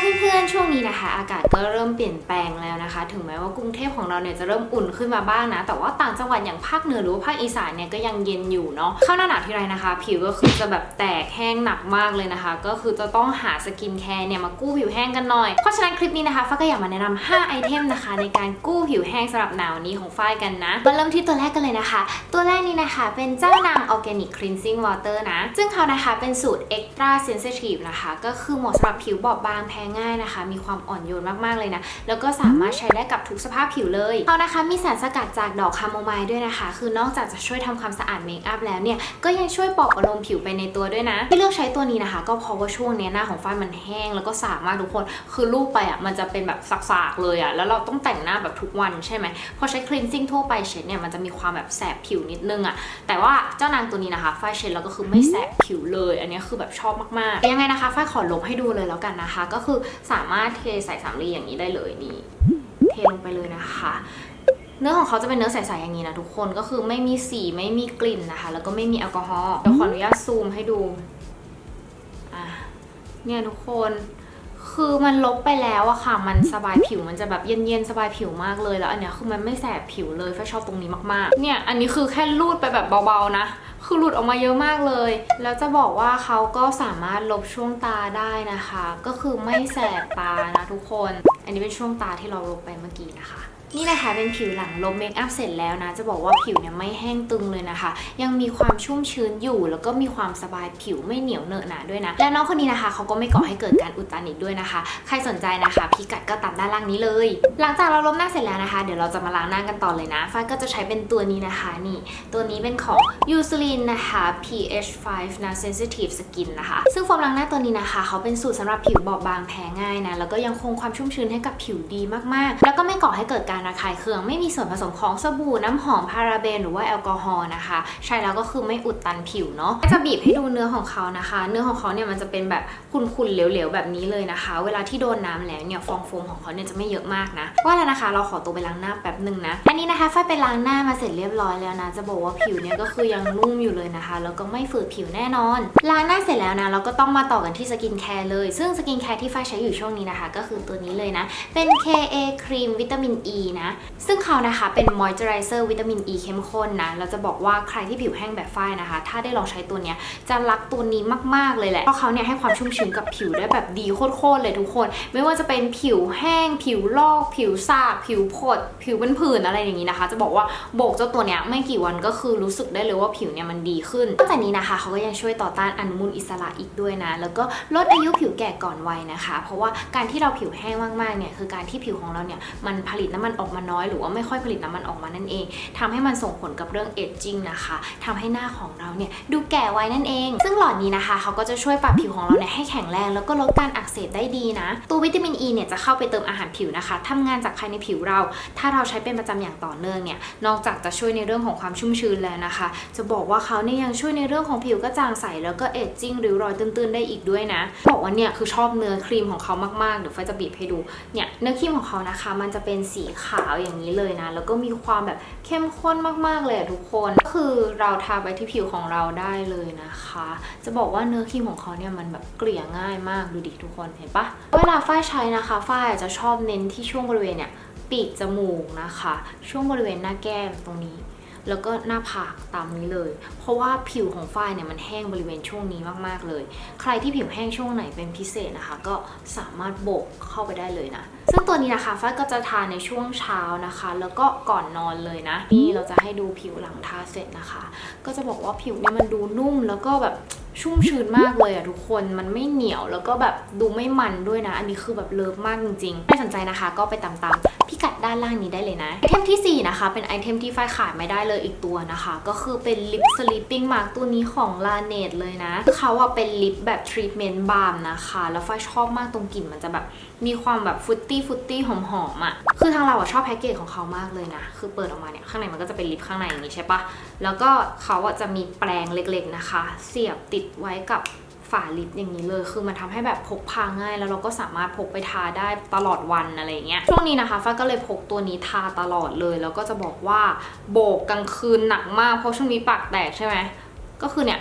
เพื่อนๆ ช่วงนี้นะคะ อากาศก็เริ่มเปลี่ยนแปลงแล้วนะคะ ถึงแม้ว่ากรุงเทพของเราเนี่ยจะเริ่มอุ่นขึ้นมาบ้างนะ แต่ว่าต่างจังหวัดอย่างภาคเหนือหรือว่าภาคอีสานเนี่ยก็ยังเย็นอยู่เนาะเข้าหน้าหนาวทีไรนะคะ ผิวก็คือจะแบบแตกแห้งหนักมากเลยนะคะ ก็คือจะต้องหาสกินแคร์เนี่ยมากู้ผิวแห้งกันหน่อย เพราะฉะนั้นคลิปนี้นะคะฟ้าก็อยากมาแนะนำ5ไอเทมนะคะ ในการกู้ผิวแห้งสำหรับหนาวนี้ของฝ้ายกันนะมาเริ่มที่ตัวแรกกันเลยนะคะ ตัวแรกนี้นะคะ เป็นเจ้านาง Organic Cleansing Water นะ ซึ่งเขานะคะเป็นสูตร Extra Sensitive นะคะก็คือเหมาะสำหรับผิวบอบบางแพ้ง่ายนะคะ มีความอ่อนโยนมากๆเลยนะ แล้วก็สามารถใช้ได้กับทุกสภาพผิวเลยเขานะคะมีสารสกัดจากดอกคาโมไมล์ด้วยนะคะ คือนอกจากจะช่วยทำความสะอาดเมคอัพแล้วเนี่ย ก็ยังช่วยปลอบประโลมผิวไปในตัวด้วยนะ ที่เลือกใช้ตัวนี้นะคะ ก็เพราะว่าช่วงนี้หน้าของฝ้ายมันแห้ง แล้วก็สากมากทุกคน คือรูปไปอะมันจะเป็นแบบสากๆเลยอะ แล้วเราต้องแต่งหน้าแบบทุกวันใช่ไหมพอใช้คลีนซิ่งทั่วไปเช็ดเนี่ยมันจะมีความแบบแสบผิวนิดนึงอะ แต่ว่าเจ้านางตัวนี้นะคะฝ้ายเช็ดแล้วก็คือไม่แสบผิวเลย อันนี้คือแบบชอบมากๆ ยังไงนะคะฝ้ายขอลบให้ดูเลยแล้วกันนะคะ ก็คือสามารถเทใส่สำลีอย่างนี้ได้เลยนี่เทลงไปเลยนะคะ เนื้อของเขาจะเป็นเนื้อใสๆอย่างนี้นะทุกคนก็คือไม่มีสีไม่มีกลิ่นนะคะ แล้วก็ไม่มีแอลกอฮอล์เดี๋ยวขออนุญาตซูมให้ดูอะเนี่ยทุกคนคือมันลบไปแล้วอะค่ะ มันสบายผิว มันจะแบบเย็นๆ สบายผิวมากเลย แล้วอันเนี้ยคือมันไม่แสบผิวเลยฟ้าชอบตรงนี้มากๆ เนี่ย อันนี้คือแค่รูดไปแบบเบาๆนะ คือหลุดออกมาเยอะมากเลย แล้วจะบอกว่าเขาก็สามารถลบช่วงตาได้นะคะ ก็คือไม่แสบตานะทุกคน อันนี้เป็นช่วงตาที่เราลบไปเมื่อกี้นะคะ นี่นะคะเป็นผิวหลังลบเมคอัพเสร็จแล้วนะ จะบอกว่าผิวเนี่ยไม่แห้งตึงเลยนะคะ ยังมีความชุ่มชื้นอยู่แล้วก็มีความสบายผิวไม่เหนียวเหนอะหนะด้วยนะ และน้องคนนี้นะคะเขาก็ไม่ก่อให้เกิดการอุดตันอีกด้วยนะคะ ใครสนใจนะคะพิกัดก็ตามด้านล่างนี้เลย หลังจากเราลบหน้าเสร็จแล้วนะคะ เดี๋ยวเราจะมาล้างหน้ากันต่อเลยนะฟ้าก็จะใช้เป็นตัวนี้นะคะนี่ตัวนี้เป็นของ u s e l i n นะคะ pH 5นะ sensitive skin นะคะ ซึ่งโฟมล้างหน้าตัวนี้นะคะเขาเป็นสูตรสำหรับผิวบอบบางแพ้ง่ายนะแล้วก็ยังคงความชุ่มชื้นให้กับผิวดีมากๆ แล้วก็ไม่ก่อให้เกิดการระคายเคืองไม่มีส่วนผสมของสบู่น้ำหอมพาราเบนหรือว่าแอลกอฮอล์นะคะ ใช้แล้วก็คือไม่อุดตันผิวเนาะจะบีบให้ดูเนื้อของเขานะคะ เนื้อของเขาเนี่ยมันจะเป็นแบบขุ่นๆเหลวๆแบบนี้เลยนะคะ เวลาที่โดนน้ำแล้วเนี่ยฟองโฟมของเขาเนี่ยจะไม่เยอะมากนะว่าแล้วนะคะเราขอตัวไปล้างหน้าแป๊บหนึ่งนะอันนี้นะคะฝ้ายไปล้างหน้ามาเสร็จเรียบร้อยแล้วนะจะบอกว่าผิวเนี่ยก็คือยังนุ่มอยู่เลยนะคะ แล้วก็ไม่ฝืดผิวแน่นอนล้างหน้าเสร็จแล้วนะเราก็ต้องมาต่อกันที่สกินแคร์เลย ซึ่งสกินแคร์ที่ฝ้ายใช้อยู่ช่วงนี้นะคะ ก็คือตัวนี้เลยนะเป็น KA ครีมวิตามิน E นะ ซึ่งเขานะคะเป็นมอยเจอไรเซอร์วิตามิน E เข้มข้นนะเราจะบอกว่าใครที่ผิวแห้งแบบฝ้ายนะคะ ถ้าได้ลองใช้ตัวเนี้ยจะรักตัวนี้มากๆเลยแหละ เพราะเขาเนี่ยให้ความชุ่มชื้นกับผิวได้แบบดีโคตรๆเลยทุกคน ไม่ว่าจะเป็นผิวแห้ง ผิวลอก ผิวสากผิวผด ผิวเป็นผื่นอะไรอย่างนี้นะคะ จะบอกว่าโบกเจ้าตัวเนี้ยไม่กี่วันก็คือรู้สึกได้เลยว่าผิวเนี่ยมันดีขึ้นนอกจากนี้นะคะเขาก็ยังช่วยต่อต้านอนุมูลอิสระอีกด้วยนะ แล้วก็ลดอายุผิวแก่ก่อนวัยนะคะ เพราะว่าการที่เราผิวแห้งมากๆเนี่ยคือการที่ผิวของเราเนี่ยมันผลิตน้ำมันออกมาน้อย หรือว่าไม่ค่อยผลิตน้ำมันออกมานั่นเองทำให้มันส่งผลกับเรื่องเอจจิ้งนะคะทำให้หน้าของเราเนี่ยดูแก่ไวนั่นเอง ซึ่งหลอดนี้นะคะเขาก็จะช่วยปรับผิวของเราเนี่ยให้แข็งแรง แล้วก็ลดการอักเสบได้ดีนะ ตัววิตามินอ e ีเนี่ยจะเข้าไปเติมอาหารผิวนะคะทำงานจากภายในผิวเรา ถ้าเราใช้เป็นประจำอย่างต่อเนื่องเนี่ยนอกจากจะช่วยในเรื่องของความชุ่มชื้นแล้วนะคะ จะบอกว่าเขาเนี่ยยังช่วยในเรื่องของผิวกระจ่างใสแล้วก็เอจจิ้งริ้วรอยตื้นๆได้อีกด้วยนะบอกว่าเนี่ยคือชอบเนื้อครีมของเขามากๆเดี๋ยวไฟจะบีบให้ดูเนี่ยเนื้อครีมของเขานะคะ มันจะเป็นสีขขาวอย่างนี้เลยนะ แล้วก็มีความแบบเข้มข้นมากๆเลยทุกคนก็คือเราทาไปที่ผิวของเราได้เลยนะคะ จะบอกว่าเนื้อครีมของเขาเนี่ยมันแบบเกลี่ยง่ายมากดูดิทุกคนเห็นปะเวลาฝ้ายใช้นะคะฝ้ายจะชอบเน้นที่ช่วงบริเวณเนี่ยปีกจมูกนะคะ ช่วงบริเวณหน้าแก้มตรงนี้ แล้วก็หน้าผากตามนี้เลย เพราะว่าผิวของฝ้ายเนี่ยมันแห้งบริเวณช่วงนี้มากๆเลย ใครที่ผิวแห้งช่วงไหนเป็นพิเศษนะคะ ก็สามารถโบกเข้าไปได้เลยนะ ซึ่งตัวนี้นะคะฝ้ายก็จะทาในช่วงเช้านะคะ แล้วก็ก่อนนอนเลยนะ นี่เราจะให้ดูผิวหลังทาเสร็จนะคะ ก็จะบอกว่าผิวเนี่ยมันดูนุ่มแล้วก็แบบ ชุ่มชื้นมากเลยอะทุกคนมันไม่เหนียวแล้วก็แบบดูไม่มันด้วยนะ อันนี้คือแบบเลิฟมากจริงๆใครสนใจนะคะก็ไปตามๆพิกัดด้านล่างนี้ได้เลยนะไอเทมทีสี่ 4 นะคะ เป็นไอเทมที่ฝ้ายขายไม่ได้เลยอีกตัวนะคะ ก็คือเป็นลิปสลิปปิ้งมาร์กตัวนี้ของลาเนตเลยนะคือเขาอะเป็นลิปแบบทรีทเมนต์บาล์มนะคะ แล้วฝ้ายชอบมากตรงกลิ่นมันจะแบบมีความแบบฟุตตี้ฟุตตี้หอมๆอะคือทางเราอะชอบแพ็กเกจของเขามากเลยนะ คือเปิดออกมาเนี่ย ข้างในมันก็จะเป็นลิปข้างในอย่างนี้ใช่ปะแล้วก็เขาอะจะมีแปรงเล็กๆนะคะ เสียบติดไว้กับฝาลิปอย่างนี้เลย คือมันทำให้แบบพกพาง่าย แล้วเราก็สามารถพกไปทาได้ตลอดวันอะไรเงี้ย ช่วงนี้นะคะฟ้าก็เลยพกตัวนี้ทาตลอดเลย แล้วก็จะบอกว่าโบกกลางคืนหนักมาก เพราะช่วงนี้ปากแตกใช่ไหม ก็คือเนี่ย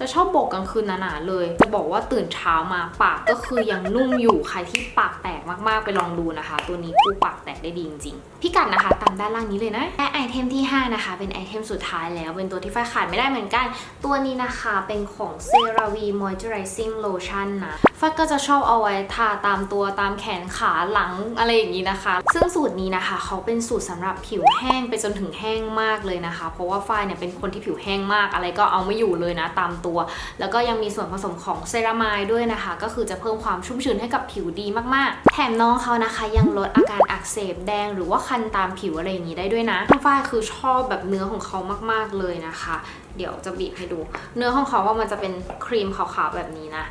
จะชอบโบกกลางคืนหนาๆเลย จะบอกว่าตื่นเช้ามาปากก็คือยังนุ่มอยู่ใครที่ปากแตกมากๆไปลองดูนะคะ ตัวนี้กู้ปากแตกได้ดีจริงๆพิกัดนะคะตามด้านล่างนี้เลยนะและไอเทมที่ 5 นะคะ เป็นไอเทมสุดท้ายแล้ว เป็นตัวที่ฝ้ายขาดไม่ได้เหมือนกัน ตัวนี้นะคะเป็นของ CeraVe Moisturizing Lotion นะฝ้ายก็จะชอบเอาไว้ทาตามตัวตามแขนขาหลังอะไรอย่างนี้นะคะ ซึ่งสูตรนี้นะคะ เขาเป็นสูตรสำหรับผิวแห้งไปจนถึงแห้งมากเลยนะคะ เพราะว่าฝ้ายเนี่ยเป็นคนที่ผิวแห้งมากอะไรก็เอาไม่อยู่เลยนะตามตัวแล้วก็ยังมีส่วนผสมของเซรามายด้วยนะคะ ก็คือจะเพิ่มความชุ่มชื้นให้กับผิวดีมากๆ แถมน้องเขานะคะยังลดอาการอักเสบแดงหรือว่าคันตามผิวอะไรอย่างนี้ได้ด้วยนะฝ้ายคือชอบแบบเนื้อของเขามากๆเลยนะคะ เดี๋ยวจะบีบให้ดู เนื้อของเขาว่ามันจะเป็นครีมขาวๆแบบนี้นะ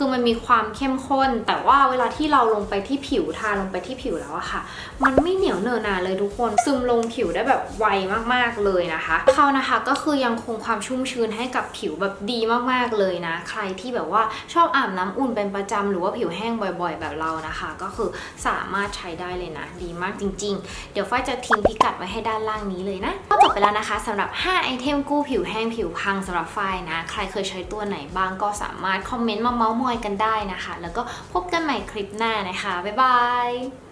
คือมันมีความเข้มข้น แต่ว่าเวลาที่เราลงไปที่ผิวทาลงไปที่ผิวแล้วอะค่ะ มันไม่เหนียวเนอะนาเลยทุกคน ซึมลงผิวได้แบบไวมากๆเลยนะคะเขานะคะก็คือยังคงความชุ่มชื้นให้กับผิวแบบดีมากๆเลยนะ ใครที่แบบว่าชอบอาบน้ำอุ่นเป็นประจำหรือว่าผิวแห้งบ่อย ๆ แบบเรานะคะ ก็คือสามารถใช้ได้เลยนะ ดีมากจริง ๆ เดี๋ยวฝ้ายจะทิ้งพิกัดไว้ให้ด้านล่างนี้เลยนะก็จบไปแล้วนะคะสำหรับ 5 ไอเทมกู้ผิวแห้งผิวพังสำหรับฝ้ายนะ ใครเคยใช้ตัวไหนบ้างก็สามารถคอมเมนต์มาเมาส์มอยกันได้นะคะ แล้วก็พบกันใหม่คลิปหน้านะคะ บ๊ายบาย